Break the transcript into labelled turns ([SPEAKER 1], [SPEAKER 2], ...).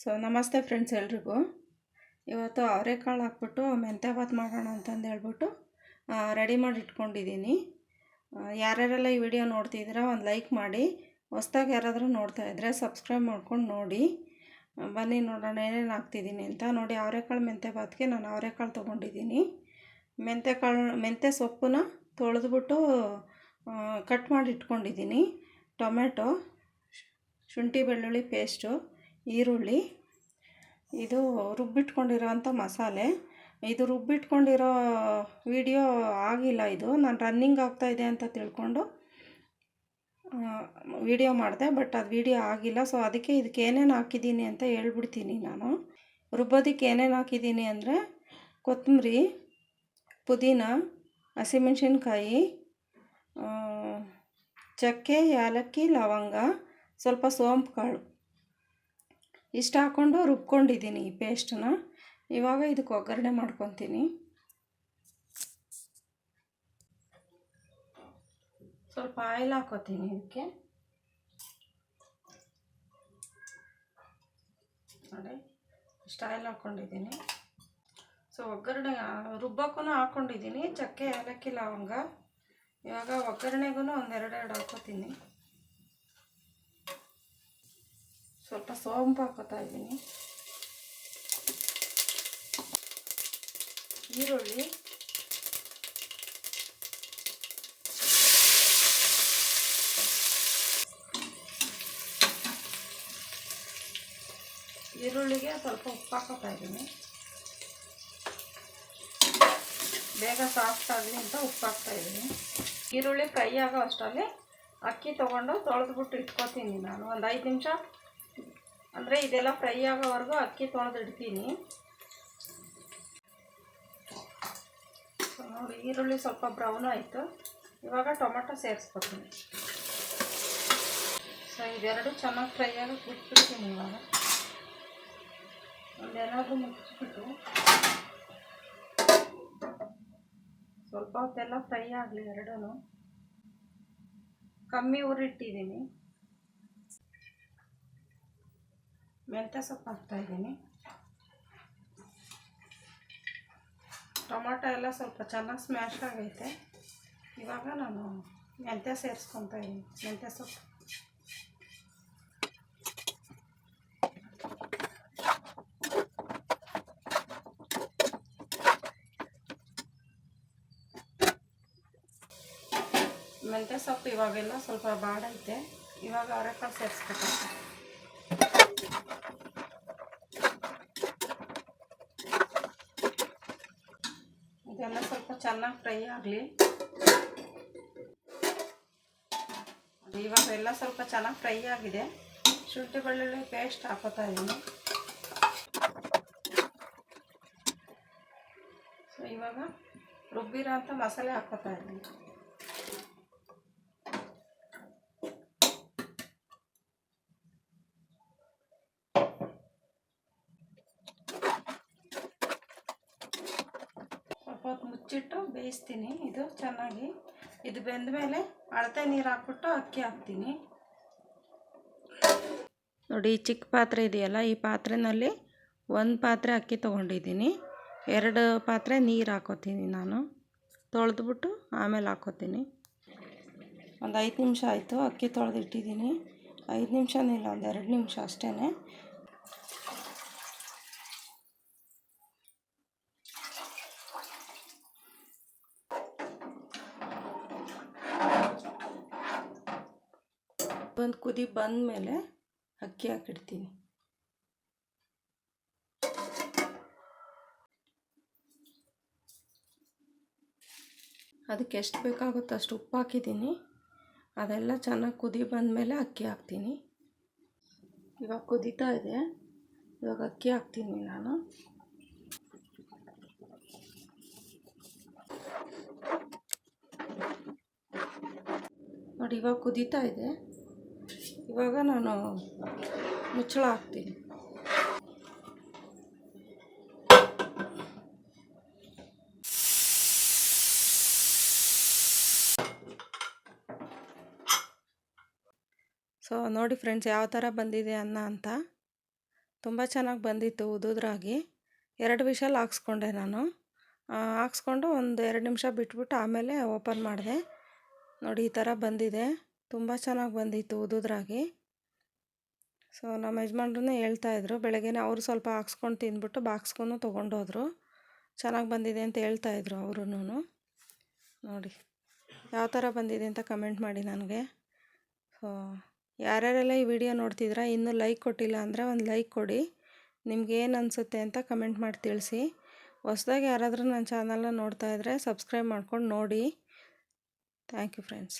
[SPEAKER 1] So ನಮಸ್ತೆ friends ಎಲ್ರಿಗೂ. ಇವತ್ತು ಅವರೆಕಾಳು ಹಾಕ್ಬಿಟ್ಟು ಮೆಂತ್ಯ ಭಾತ್ ಮಾಡೋಣ ಅಂತಂದು ಹೇಳ್ಬಿಟ್ಟು ರೆಡಿ ಮಾಡಿ ಇಟ್ಕೊಂಡಿದ್ದೀನಿ. ಯಾರ್ಯಾರೆಲ್ಲ ಈ ವಿಡಿಯೋ ನೋಡ್ತಿದ್ದೀರಾ ಒಂದು ಲೈಕ್ ಮಾಡಿ, ಹೊಸ್ದಾಗಿ ಯಾರಾದರೂ ನೋಡ್ತಾ ಇದ್ದರೆ ಸಬ್ಸ್ಕ್ರೈಬ್ ಮಾಡ್ಕೊಂಡು ನೋಡಿ. ಬನ್ನಿ ನೋಡೋಣ ಏನೇನು ಹಾಕ್ತಿದ್ದೀನಿ ಅಂತ. ನೋಡಿ, ಅವರೆಕಾಳು ಮೆಂತ್ಯ ಭಾತ್ಗೆ ನಾನು ಅವರೆಕಾಳು ತೊಗೊಂಡಿದ್ದೀನಿ. ಮೆಂತ್ಯ ಕಾಳು ಮೆಂತ್ಯ ಸೊಪ್ಪನ್ನ ತೊಳೆದ್ಬಿಟ್ಟು ಕಟ್ ಮಾಡಿ ಇಟ್ಕೊಂಡಿದ್ದೀನಿ. ಟೊಮೆಟೊ ಶುಂಠಿ ಬೆಳ್ಳುಳ್ಳಿ ಪೇಸ್ಟು ಈರುಳ್ಳಿ. ಇದು ರುಬ್ಬಿಟ್ಕೊಂಡಿರೋವಂಥ ಮಸಾಲೆ. ಇದು ರುಬ್ಬಿಟ್ಕೊಂಡಿರೋ ವಿಡಿಯೋ ಆಗಿಲ್ಲ ಇದು. ನಾನು ರನ್ನಿಂಗ್ ಆಗ್ತಾಯಿದೆ ಅಂತ ತಿಳ್ಕೊಂಡು ವಿಡಿಯೋ ಮಾಡಿದೆ, ಬಟ್ ಅದು ವಿಡಿಯೋ ಆಗಿಲ್ಲ. ಸೊ ಅದಕ್ಕೆ ಇದಕ್ಕೆ ಏನೇನು ಹಾಕಿದ್ದೀನಿ ಅಂತ ಹೇಳ್ಬಿಡ್ತೀನಿ ನಾನು. ರುಬ್ಬೋದಕ್ಕೆ ಏನೇನು ಹಾಕಿದ್ದೀನಿ ಅಂದರೆ ಕೊತ್ತಂಬರಿ ಪುದೀನ, ಹಸಿಮೆಣ್ಸಿನ್ಕಾಯಿ ಚಕ್ಕೆ ಏಲಕ್ಕಿ ಲವಂಗ, ಸ್ವಲ್ಪ ಸೋಂಪು ಕಾಳು ಇಷ್ಟು ಹಾಕ್ಕೊಂಡು ರುಬ್ಕೊಂಡಿದ್ದೀನಿ ಈ ಪೇಸ್ಟನ್ನ ಇವಾಗ ಇದಕ್ಕೆ ಒಗ್ಗರಣೆ ಮಾಡ್ಕೊತೀನಿ. ಸ್ವಲ್ಪ ಆಯಿಲ್ ಹಾಕೋತೀನಿ ಇದಕ್ಕೆ. ನೋಡಿ, ಇಷ್ಟು ಆಯಿಲ್ ಹಾಕ್ಕೊಂಡಿದ್ದೀನಿ ಸೊ ಒಗ್ಗರಣೆ ರುಬ್ಬಕ್ಕೂ ಹಾಕ್ಕೊಂಡಿದ್ದೀನಿ ಚಕ್ಕೆ ಏಲಕ್ಕಿ ಲವಂಗ ಇವಾಗ ಒಗ್ಗರಣೆಗೂ ಒಂದೆರಡೆರಡು ಹಾಕೋತೀನಿ. ಸ್ವಲ್ಪ ಸೋಂಪು ಹಾಕೋತಾ ಇದ್ದೀನಿ. ಈರುಳ್ಳಿ. ಈರುಳ್ಳಿಗೆ ಸ್ವಲ್ಪ ಉಪ್ಪು ಹಾಕೋತಾ ಇದ್ದೀನಿ. ಬೇಗ ಸಾಫ್ಟ್ ಆಗಲಿ ಅಂತ ಉಪ್ಪು ಹಾಕ್ತಾ ಇದ್ದೀನಿ. ಈರುಳ್ಳಿ ಫ್ರೈ ಆಗೋ ಅಷ್ಟರಲ್ಲಿ ಅಕ್ಕಿ ತೊಗೊಂಡು ತೊಳೆದ್ಬಿಟ್ಟು ಇಟ್ಕೊತೀನಿ ನಾನು. ಒಂದು ಐದು ನಿಮಿಷ ಅಂದರೆ ಇದೆಲ್ಲ ಫ್ರೈ ಆಗೋವರೆಗೂ ಅಕ್ಕಿ ತೊಳೆದಿಡ್ತೀನಿ ನೋಡಿ, ಈರುಳ್ಳಿ ಸ್ವಲ್ಪ ಬ್ರೌನ್ ಆಯಿತು. ಇವಾಗ ಟೊಮೆಟೊ ಸೇರಿಸ್ಕೊತೀನಿ. ಸೊ ಇದೆರಡು ಚೆನ್ನಾಗಿ ಫ್ರೈ ಆಗಿ ಬಿಟ್ಬಿಡ್ತೀನಿ ಇವಾಗ. ಒಂದೇನಾದರೂ ಮುಚ್ಚಿಬಿಟ್ಟು. ಸ್ವಲ್ಪ ಹೊತ್ತೆಲ್ಲ ಫ್ರೈ ಆಗಲಿ ಎರಡೂ ಕಮ್ಮಿ ಉರಿಟ್ಟಿದ್ದೀನಿ ಮೆಂತ್ಯ ಸೊಪ್ಪು ಹಾಕ್ತಾಯಿದ್ದೀನಿ ಟೊಮೊಟೊ ಎಲ್ಲ ಸ್ವಲ್ಪ ಚೆನ್ನಾಗಿ ಸ್ಮ್ಯಾಶ್ ಆಗೈತೆ. ಇವಾಗ ನಾನು ಮೆಂತ್ಯ ಸೇರಿಸ್ಕೊತಾ ಇದ್ದೀನಿ, ಮೆಂತ್ಯ ಸೊಪ್ಪು. ಮೆಂತ್ಯ ಸೊಪ್ಪು ಇವಾಗೆಲ್ಲ ಸ್ವಲ್ಪ ಬಾಡೈತೆ. ಇವಾಗ ಅವರೆಕಾಳು ಸೇರಿಸ್ಬೇಕಾಗ್ತದೆ ಇದೆಲ್ಲ ಸ್ವಲ್ಪ ಚೆನ್ನಾಗಿ ಫ್ರೈ ಆಗಲಿ. ಇವಾಗ ಎಲ್ಲ ಸ್ವಲ್ಪ ಚೆನ್ನಾಗಿ ಫ್ರೈ ಆಗಿದೆ. ಶುಂಠಿ ಬೆಳ್ಳುಳ್ಳಿ ಪೇಸ್ಟ್ ಹಾಕೋತಾ ಇದ್ದೀನಿ ಸೊ ಇವಾಗ ರುಬ್ಬಿರೋ ಅಂತ ಮಸಾಲೆ ಹಾಕೋತಾ ಇದ್ದೀನಿ ಸ್ವಲ್ಪ ಹೊತ್ತು ಮುಚ್ಚಿಟ್ಟು ಬೇಯಿಸ್ತೀನಿ. ಇದು ಚೆನ್ನಾಗಿ. ಇದು ಬೆಂದ ಮೇಲೆ ಅಳತೆ ನೀರು ಹಾಕ್ಬಿಟ್ಟು ಅಕ್ಕಿ ಹಾಕ್ತೀನಿ. ನೋಡಿ, ಈ ಚಿಕ್ಕ ಪಾತ್ರೆ ಇದೆಯಲ್ಲ, ಈ ಪಾತ್ರೆನಲ್ಲಿ ಒಂದು ಪಾತ್ರೆ ಅಕ್ಕಿ ತೊಗೊಂಡಿದ್ದೀನಿ. ಎರಡು ಪಾತ್ರೆ ನೀರು ಹಾಕೋತೀನಿ ನಾನು. ತೊಳೆದ್ಬಿಟ್ಟು ಆಮೇಲೆ ಹಾಕೋತೀನಿ. ಒಂದು ಐದು ನಿಮಿಷ ಆಯಿತು ಅಕ್ಕಿ ತೊಳೆದಿಟ್ಟಿದ್ದೀನಿ. ಐದು ನಿಮಿಷನೂ ಇಲ್ಲ, ಒಂದು ಎರಡು ನಿಮಿಷ ಅಷ್ಟೇ ಒಂದು ಕುದಿ ಬಂದ ಮೇಲೆ ಅಕ್ಕಿ ಹಾಕಿಡ್ತೀನಿ. ಅದಕ್ಕೆ ಎಷ್ಟು ಬೇಕಾಗುತ್ತೋ ಅಷ್ಟು ಉಪ್ಪು ಹಾಕಿದ್ದೀನಿ. ಅದೆಲ್ಲ ಚೆನ್ನಾಗಿ ಕುದಿ ಬಂದಮೇಲೆ ಅಕ್ಕಿ ಹಾಕ್ತೀನಿ. ಇವಾಗ ಕುದೀತಾ ಇದೆ. ಇವಾಗ ಅಕ್ಕಿ ಹಾಕ್ತೀನಿ ನಾನು. ನೋಡಿ, ಇವಾಗ ಕುದೀತಾ ಇದೆ. ಇವಾಗ ನಾನು ಮುಚ್ಚಳ ಹಾಕ್ತೀನಿ. ಸೊ ನೋಡಿ ಫ್ರೆಂಡ್ಸ್ ಯಾವ ಥರ ಬಂದಿದೆ ಅನ್ನ ಅಂತ. ತುಂಬ ಚೆನ್ನಾಗಿ ಬಂದಿತ್ತು ಉದುದ್ರಾಗಿ. ಎರಡು ವಿಷಲ್ ಹಾಕ್ಸ್ಕೊಂಡೆ ನಾನು. ಹಾಕ್ಸ್ಕೊಂಡು ಒಂದು ಎರಡು ನಿಮಿಷ ಬಿಟ್ಬಿಟ್ಟು ಆಮೇಲೆ ಓಪನ್ ಮಾಡಿದೆ. ನೋಡಿ ಈ ಥರ ಬಂದಿದೆ. ತುಂಬ ಚೆನ್ನಾಗಿ ಬಂದಿತ್ತು ಉದುದ್ರಾಗಿ. ಸೊ ನಮ್ಮ ಯಜಮಾನ್ರೂ ಹೇಳ್ತಾಯಿದ್ರು ಬೆಳಗ್ಗೆನೇ ಅವರು ಸ್ವಲ್ಪ ಹಾಕ್ಸ್ಕೊಂಡು ತಿಂದ್ಬಿಟ್ಟು ಬಾಕ್ಸ್ಗೂ ತೊಗೊಂಡೋದ್ರು. ಚೆನ್ನಾಗಿ ಬಂದಿದೆ ಅಂತ ಹೇಳ್ತಾಯಿದ್ರು ಅವ್ರೂ ನೋಡಿ, ಯಾವ ಥರ ಬಂದಿದೆ ಅಂತ ಕಮೆಂಟ್ ಮಾಡಿ ನನಗೆ. ಸೊ ಯಾರ್ಯಾರೆಲ್ಲ ಈ ವಿಡಿಯೋ ನೋಡ್ತಿದ್ದೀರಾ ಇನ್ನೂ ಲೈಕ್ ಕೊಟ್ಟಿಲ್ಲ ಅಂದರೆ ಒಂದು ಲೈಕ್ ಕೊಡಿ. ನಿಮ್ಗೆ ಏನು ಅನಿಸುತ್ತೆ ಅಂತ ಕಮೆಂಟ್ ಮಾಡಿ ತಿಳಿಸಿ. ಹೊಸ್ದಾಗಿ ಯಾರಾದರೂ ನನ್ನ ಚಾನಲ್ನ ನೋಡ್ತಾ ಇದ್ದರೆ ಸಬ್ಸ್ಕ್ರೈಬ್ ಮಾಡ್ಕೊಂಡು ನೋಡಿ. Thank you friends